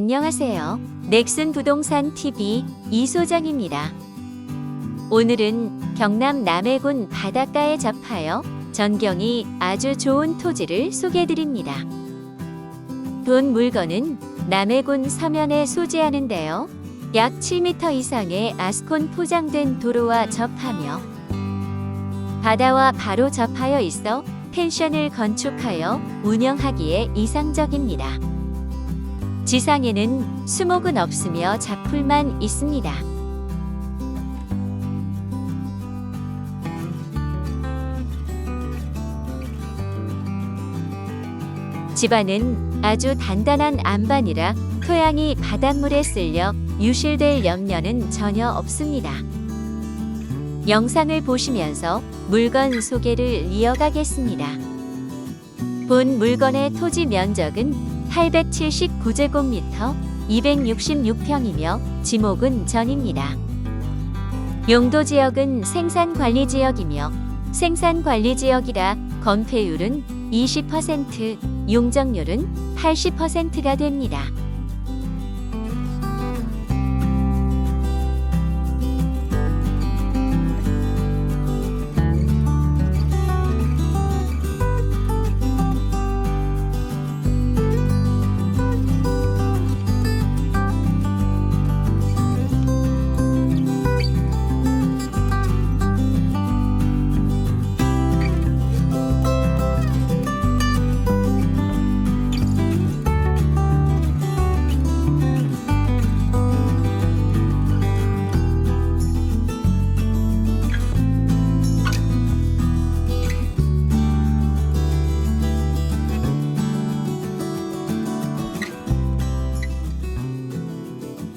안녕하세요. 넥슨 부동산 TV 이소정입니다. 오늘은 경남 남해군 바닷가에 접하여 전경이 아주 좋은 토지를 소개해드립니다. 본 물건은 남해군 서면에 소재하는데요. 약 7m 이상의 아스콘 포장된 도로와 접하며 바다와 바로 접하여 있어 펜션을 건축하여 운영하기에 이상적입니다. 지상에는 수목은 없으며 작풀만 있습니다. 집안은 아주 단단한 안반이라 토양이 바닷물에 쓸려 유실될 염려는 전혀 없습니다. 영상을 보시면서 물건 소개를 이어가겠습니다. 본 물건의 토지 면적은 879제곱미터 266평이며 지목은 전입니다. 용도 지역은 생산 관리 지역이며 생산 관리 지역이라 건폐율은 20%, 용적률은 80%가 됩니다.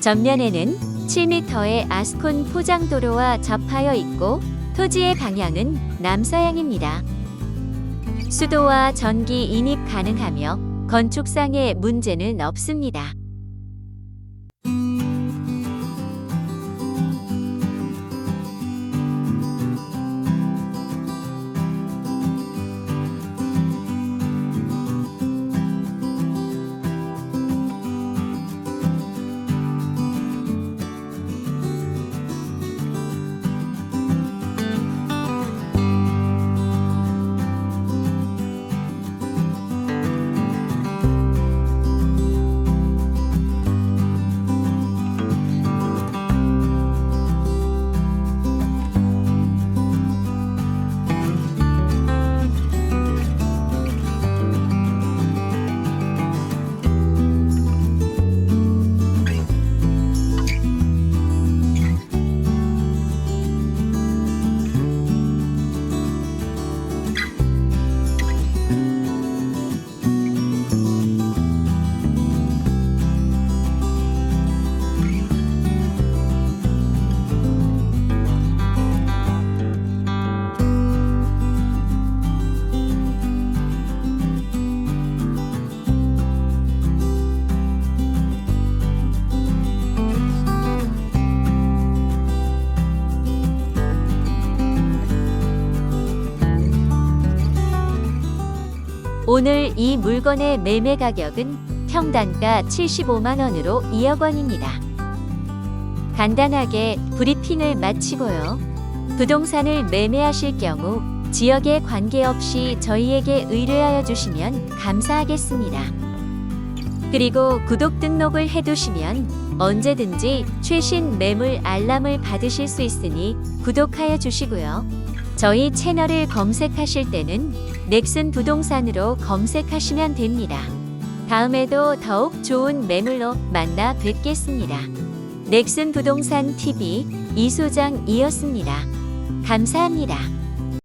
전면에는 7m의 아스콘 포장도로와 접하여 있고 토지의 방향은 남서향입니다. 수도와 전기 인입 가능하며 건축상의 문제는 없습니다. 오늘 이 물건의 매매 가격은 평단가 75만 원으로 2억 원입니다. 간단하게 브리핑을 마치고요. 부동산을 매매하실 경우 지역에 관계없이 저희에게 의뢰하여 주시면 감사하겠습니다. 그리고 구독 등록을 해두시면 언제든지 최신 매물 알람을 받으실 수 있으니 구독하여 주시고요. 저희 채널을 검색하실 때는 넥슨 부동산으로 검색하시면 됩니다. 다음에도 더욱 좋은 매물로 만나 뵙겠습니다. 넥슨 부동산 TV 이소장이었습니다. 감사합니다.